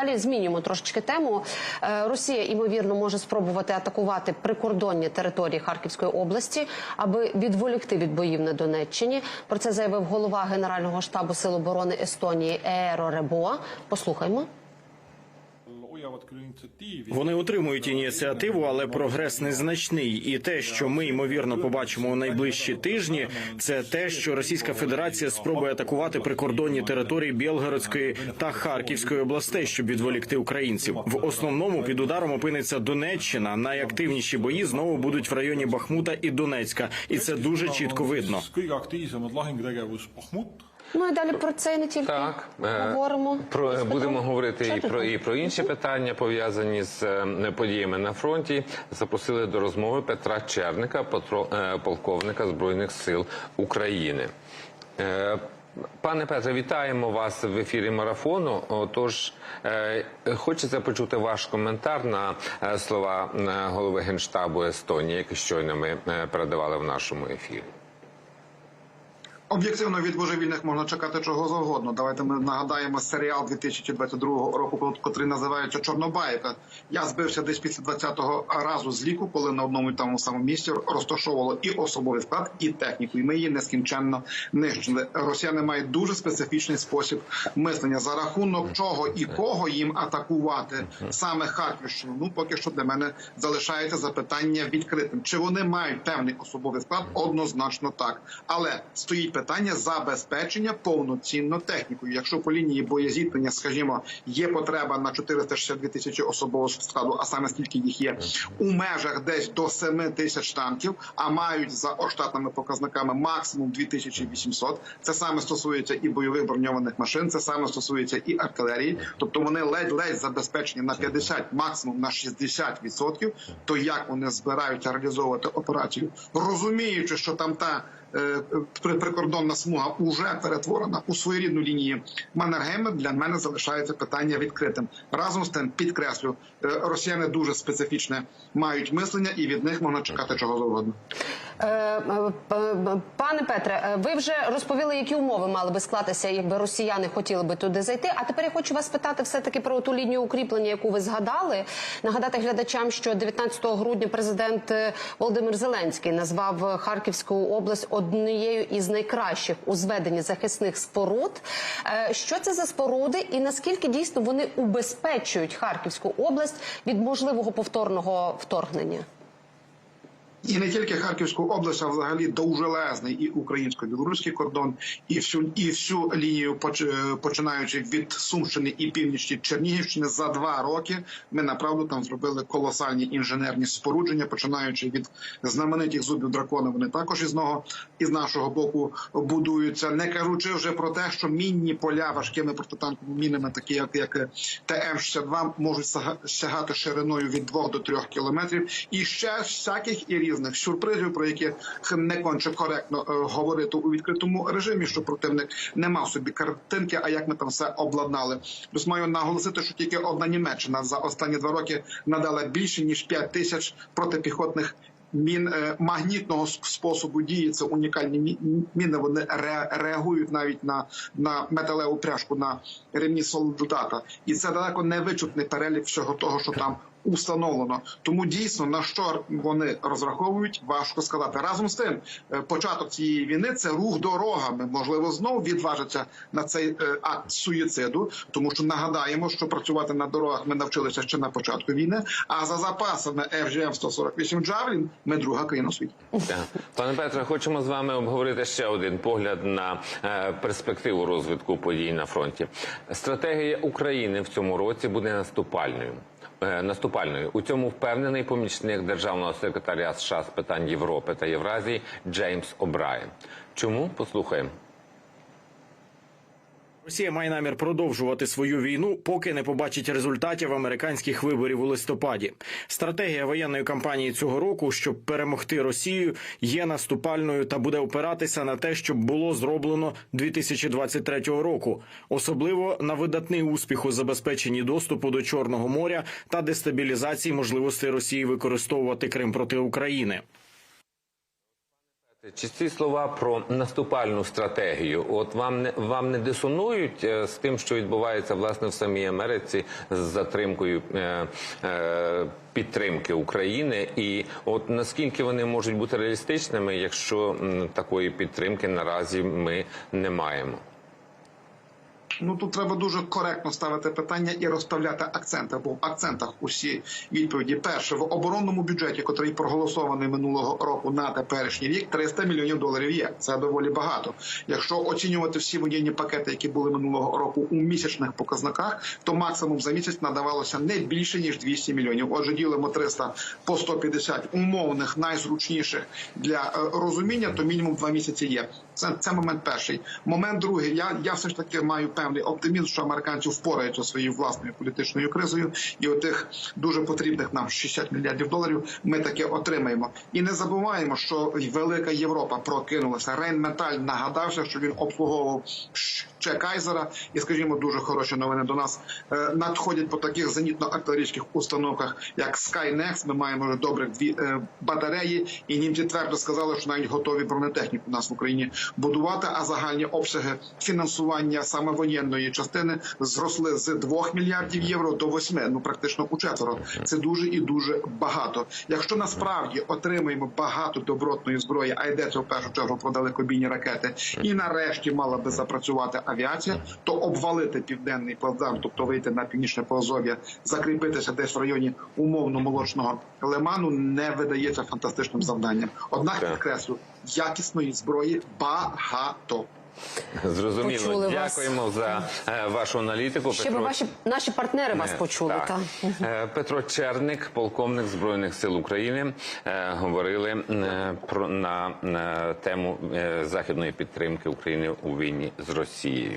Далі змінюємо трошечки тему. Е, Росія ймовірно може спробувати атакувати прикордонні території Харківської області, аби відволікти від боїв на Донеччині. Про це заявив голова Генерального штабу Сил оборони Естонії Еро Ребоа. Послухаймо. Вони отримують ініціативу, але прогрес незначний. І те, що ми ймовірно побачимо у найближчі тижні, це те, що Російська Федерація спробує атакувати прикордонні території Білгородської та Харківської областей, щоб відволікти українців. В основному під ударом опиниться Донеччина. Найактивніші бої знову будуть в районі Бахмута і Донецька, і це дуже чітко видно. Ну і далі про це і не тільки Так, е, говоримо. Про будемо говорити і про і про інші питання пов'язані з е, подіями на фронті. Запросили до розмови Петра Черника, е, полковника збройних сил України. Пане Петре, вітаємо вас в ефірі марафону. Отож, хочеться почути ваш коментар на слова голови генштабу Естонії, які щойно ми передавали в нашому ефірі. Об'єктивно від божевільних можна чекати чого завгодно. Давайте ми нагадаємо серіал 2022 року, котрий називається Чорнобаївка. Я збився десь після 20-го разу з ліку, коли на одному тому самому місці розташовувало і особовий склад, і техніку. І ми її нескінченно нищили. Росіяни мають дуже специфічний спосіб мислення за рахунок чого і кого їм атакувати саме Харківщину. Ну поки що для мене залишається запитання відкритим. Чи вони мають певний особовий склад? Однозначно так, але стоїть питання забезпечення повноцінно технікою. Якщо по лінії боєзіткнення, скажімо, є потреба на 462 тисячі особового складу, а саме скільки їх є у межах десь до 7 тисяч танків, а мають за оштатними показниками максимум 2800. Це саме стосується і бойових броньованих машин, це саме стосується і артилерії. Тобто вони ледь-ледь забезпечені на 50, максимум на 60%. То як вони збираються реалізовувати операцію, розуміючи, що там та прикордонна смуга уже перетворена у своєрідну лінію Маннергейма, для мене залишається питання відкритим. Разом з тим підкреслю, е, росіяни дуже специфічне мають мислення, і від них можна чекати чого завгодно. Е, е, е, Пане Петре, е, ви вже розповіли, які умови мали би склатися, якби росіяни хотіли би туди зайти. А тепер я хочу вас питати все таки про ту лінію укріплення, яку ви згадали. Нагадати глядачам, що 19 грудня президент е, Володимир Зеленський назвав Харківську область однією із найкращих у зведенні захисних споруд. Е, Що це за споруди, і наскільки дійсно вони убезпечують Харківську область від можливого повторного вторгнення? І не тільки Харківську область, а взагалі довжелезний і українсько-білоруський кордон, і всю і всю лінію, поч- починаючи від Сумщини і північні Чернігівщини, за два роки ми направду там зробили колосальні інженерні спорудження, починаючи від знаменитих зубів дракона. Вони також ізного із нашого боку будуються, не кажучи вже про те, що мінні поля важкими протитанковими мінами, такі як, як ТМ-62, можуть сага- сягати шириною від 2 до 3 кілометрів, і ще всяких і різних сюрпризів, про які не конче коректно е, говорити у відкритому режимі, що противник не мав собі картинки, а як ми там все обладнали. Плюс маю наголосити, що тільки одна Німеччина за останні два роки надала більше ніж 5 тисяч протипіхотних. Мін е, магнітного способу дії це унікальні мі- міни. Вони ре, реагують навіть на, на металеву пряжку на ремні солдата, і це далеко не вичутний перелік всього того, що там установлено. Тому дійсно на що вони розраховують, важко сказати. Разом з тим, е, початок цієї війни це рух дорогами. Можливо, знову відважаться на цей е, акт суїциду, тому що нагадаємо, що працювати на дорогах ми навчилися ще на початку війни. А за запасами FGM 148 Javelin ми друга країна світі. Пане Петре, хочемо з вами обговорити ще один погляд на е, перспективу розвитку подій на фронті. Стратегія України в цьому році буде наступальною. Е, Наступальною у цьому впевнений помічник державного секретаря США з питань Європи та Євразії Джеймс О'Брайен. Чому послухаємо? Росія має намір продовжувати свою війну, поки не побачить результатів американських виборів у листопаді. Стратегія воєнної кампанії цього року, щоб перемогти Росію, є наступальною та буде опиратися на те, що було зроблено 2023 року, особливо на видатний успіх у забезпеченні доступу до Чорного моря та дестабілізації можливостей Росії використовувати Крим проти України. Чи ці слова про наступальну стратегію? От вам не вам не дисонують е, з тим, що відбувається власне в самій Америці з затримкою е, е, підтримки України, і от наскільки вони можуть бути реалістичними, якщо такої підтримки наразі ми не маємо? Ну тут треба дуже коректно ставити питання і розставляти акценти, бо в акцентах усі відповіді. Перше, в оборонному бюджеті, який проголосований минулого року на теперішній рік, 300 мільйонів доларів є. Це доволі багато. Якщо оцінювати всі воєнні пакети, які були минулого року у місячних показниках, то максимум за місяць надавалося не більше ніж 200 мільйонів. Отже, ділимо 300 по 150 умовних, найзручніших для е, розуміння, то мінімум два місяці є. Це, це момент перший. Момент другий. Я, я все ж таки маю певний оптимізм, що американці впораються своєю власною політичною кризою, і отих дуже потрібних нам 60 мільярдів доларів ми таки отримаємо. І не забуваємо, що велика Європа прокинулася. Рейнметаль нагадався, що він обслуговував ще Кайзера, і скажімо, дуже хороші новини до нас е, надходять по таких зенітно-артилерійських установках, як Skynex. Ми маємо вже добрих дві е, батареї, і німці твердо сказали, що навіть готові бронетехніку у нас в Україні будувати. А загальні обсяги фінансування саме воєнної частини зросли з 2 мільярдів євро до 8, ну практично у четверо. Це дуже і дуже багато. Якщо насправді отримаємо багато добротної зброї, а йдеться в першу чергу про далекобійні ракети, і нарешті мала би запрацювати авіація, то обвалити південний плацдарм, тобто вийти на північне Поазов'я, закріпитися десь в районі умовно молочного лиману, не видається фантастичним завданням. Однак підкреслю, якісної зброї багато. Зрозуміло, Почули вас. дякуємо за е, вашу аналітику. Щоб Петро. ваші наші партнери вас Е, почули. так. Та. Е, Петро Черник, полковник збройних сил України, е, говорили е, про на, на тему е, західної підтримки України у війні з Росією.